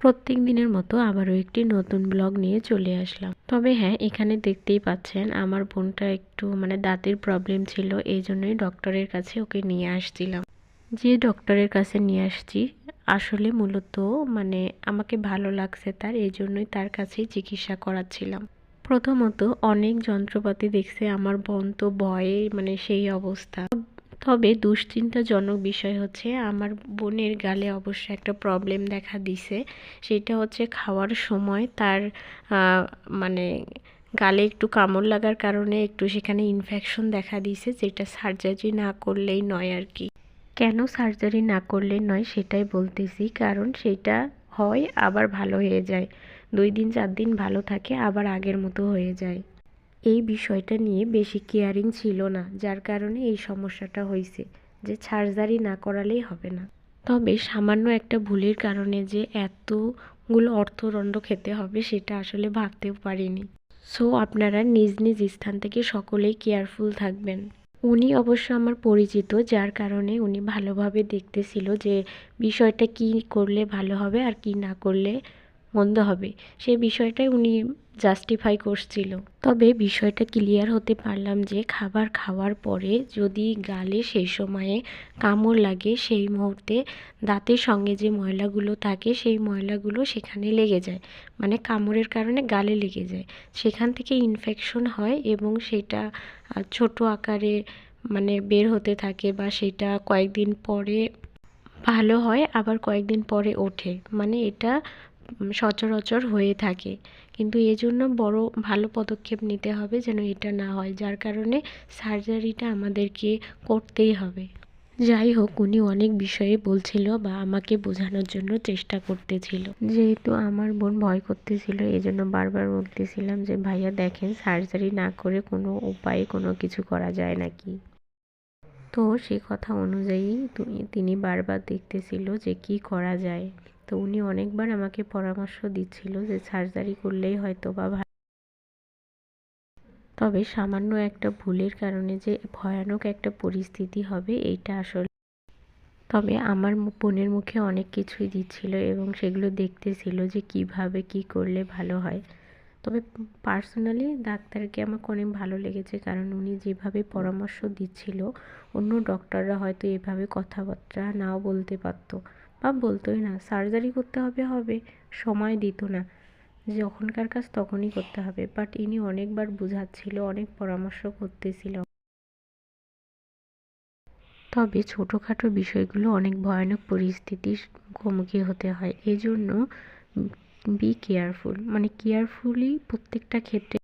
প্রত্যেক দিনের মতো আবারও একটি নতুন ব্লগ নিয়ে চলে আসলাম। তবে হ্যাঁ এখানে দেখতেই পাচ্ছেন, আমার বোনটা একটু মানে দাঁতের প্রবলেম ছিল এই জন্যই ডক্টরের কাছে ওকে নিয়ে আসছিলাম। যে ডক্টরের কাছে নিয়ে আসছি, আসলে মূলত মানে আমাকে ভালো লাগছে তার এই জন্যই তার কাছেই চিকিৎসা করাচ্ছিলাম। প্রথমত অনেক যন্ত্রপাতি দেখছে, আমার বোন তো ভয়ে মানে সেই অবস্থা। তবে দুশ্চিন্তাজনক বিষয় হচ্ছে, আমার বোনের গালে অবশ্য একটা প্রবলেম দেখা দিছে। সেটা হচ্ছে খাওয়ার সময় তার মানে গালে একটু কামড় লাগার কারণে একটু সেখানে ইনফেকশন দেখা দিছে, যেটা সার্জারি না করলেই নয় আর কি। কেন সার্জারি না করলে নয় সেটাই বলতেছি, কারণ সেটা হয়, আবার ভালো হয়ে যায়। দুই দিন, চার দিন ভালো থাকে, আবার আগের মতো হয়ে যায়। এই বিষয়টা নিয়ে বেশি কেয়ারিং ছিল না, যার কারণে এই সমস্যাটা হয়েছে যে সার্জারি না করালেই হবে না। তবে সামান্য একটা ভুলের কারণে যে এতগুলো অর্থদণ্ড খেতে হবে, সেটা আসলে ভাবতেও পারিনি। সো, আপনারা নিজ নিজ স্থান থেকে সকলেই কেয়ারফুল থাকবেন। উনি অবশ্য আমার পরিচিত, যার কারণে উনি ভালোভাবে দেখতেছিল যে বিষয়টা কি করলে ভালো হবে আর কি না করলে মন্দ হবে। সে বিষয়টাই উনি জাস্টিফাই করছিল। তবে বিষয়টা ক্লিয়ার হতে পারলাম যে খাবার খাওয়ার পরে যদি গালে সেই সময়ে কামড় লাগে, সেই মুহূর্তে দাঁতের সঙ্গে যে ময়লাগুলো থাকে, সেই ময়লাগুলো সেখানে লেগে যায়। মানে কামড়ের কারণে গালে লেগে যায়। সেখান থেকে ইনফেকশন হয় এবং সেটা ছোট আকারে মানে বের হতে থাকে বা সেটা কয়েকদিন পরে ভালো হয়, আবার কয়েকদিন পরে ওঠে। মানে এটা সচরাচর হয়ে থাকে। কিন্তু এজন্য বড় ভালো পদক্ষেপ নিতে হবে যেন এটা না হয়। যার কারণে সার্জারিটা আমাদেরকে করতেই হবে। যাই হোক, উনি অনেক বিষয়ে বলছিল বা আমাকে বোঝানোর জন্য চেষ্টা করতেছিল। যেহেতু আমার বোন ভয় করতেছিল এই জন্য বারবার বলতেছিলাম যে, ভাইয়া, দেখেন, সার্জারি না করে কোনো উপায়ে কোনো কিছু করা যায় নাকি? তো সে কথা অনুযায়ী তিনি বারবার দেখতেছিল যে, কি করা যায়? তো উনি অনেকবার আমাকে পরামর্শ দিচ্ছিল যে সার্জারি করলেই হয়তো বা তবে সামান্য একটা ভুলের কারণে যে ভয়ানক একটা পরিস্থিতি হবে, এইটা আসলে তবে আমার বোনের মুখে অনেক কিছুই দিচ্ছিল এবং সেগুলো দেখতেছিল যে কীভাবে কি করলে ভালো হয়। তবে পার্সোনালি ডাক্তারকে আমাকে অনেক ভালো লেগেছে কারণ উনি যেভাবে পরামর্শ দিচ্ছিল, অন্য ডক্টররা হয়তো এভাবে কথাবার্তা নাও বলতে পারতো। বা বলতোই না সার্জারি করতে হবে হবে, সময় দিত না। যখনকার কাজ তখনই করতে হবে। বাট ইনি অনেকবার বুঝাচ্ছিল, অনেক পরামর্শ করতেছিল। তবে ছোটোখাটো বিষয়গুলো অনেক ভয়ানক পরিস্থিতির মুখোমুখি হতে হয়। এই জন্য বি কেয়ারফুল মানে কেয়ারফুলি প্রত্যেকটা ক্ষেত্রে